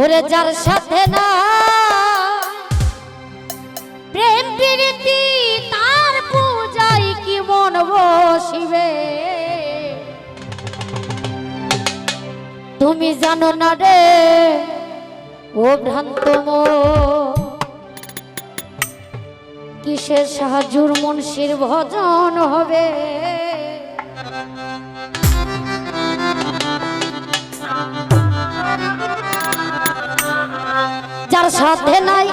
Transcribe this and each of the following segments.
ওরে যার সাথে না, প্রেম প্রীতি তার পূজাই কি মন বসিবে? তুমি জানো না রে, ও ভ্রান্ত মন কিসের সাহায্যুর মনসির ভজন হবে? যার সাথে নাই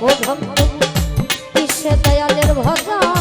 ও ভক্ত বিশ্বে দয়ালের ভগবান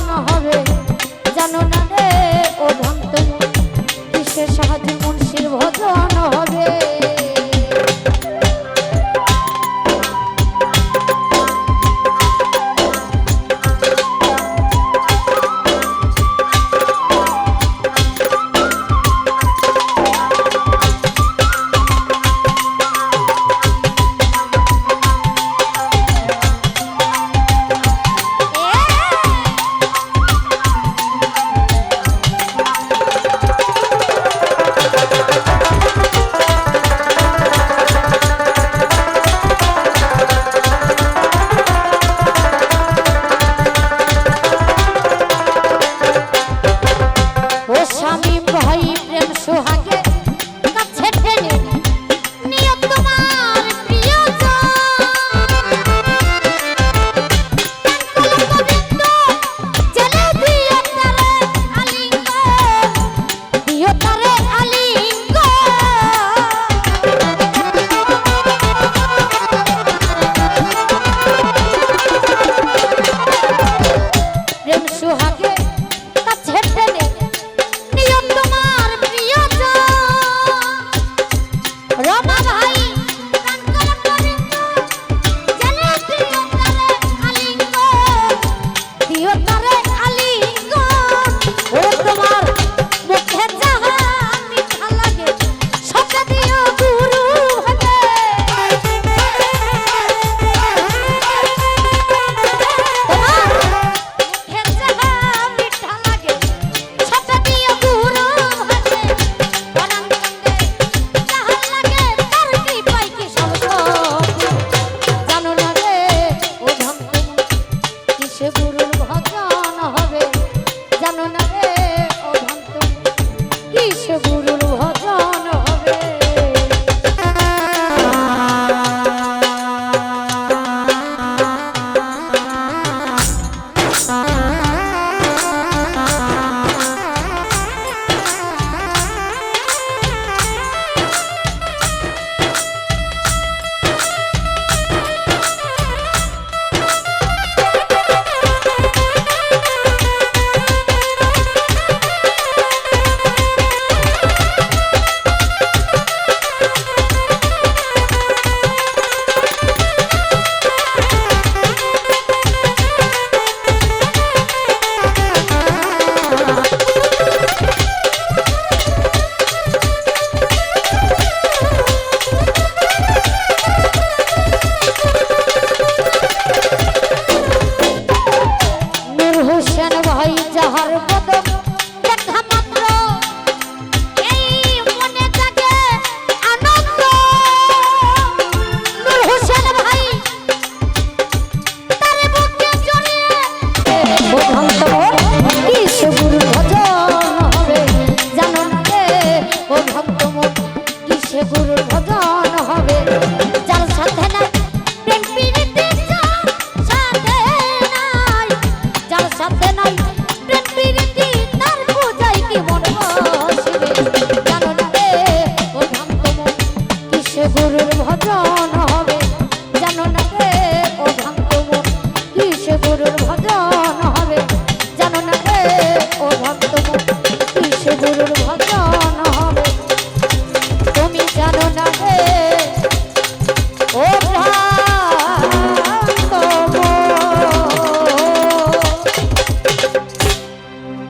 গুরুর ভজন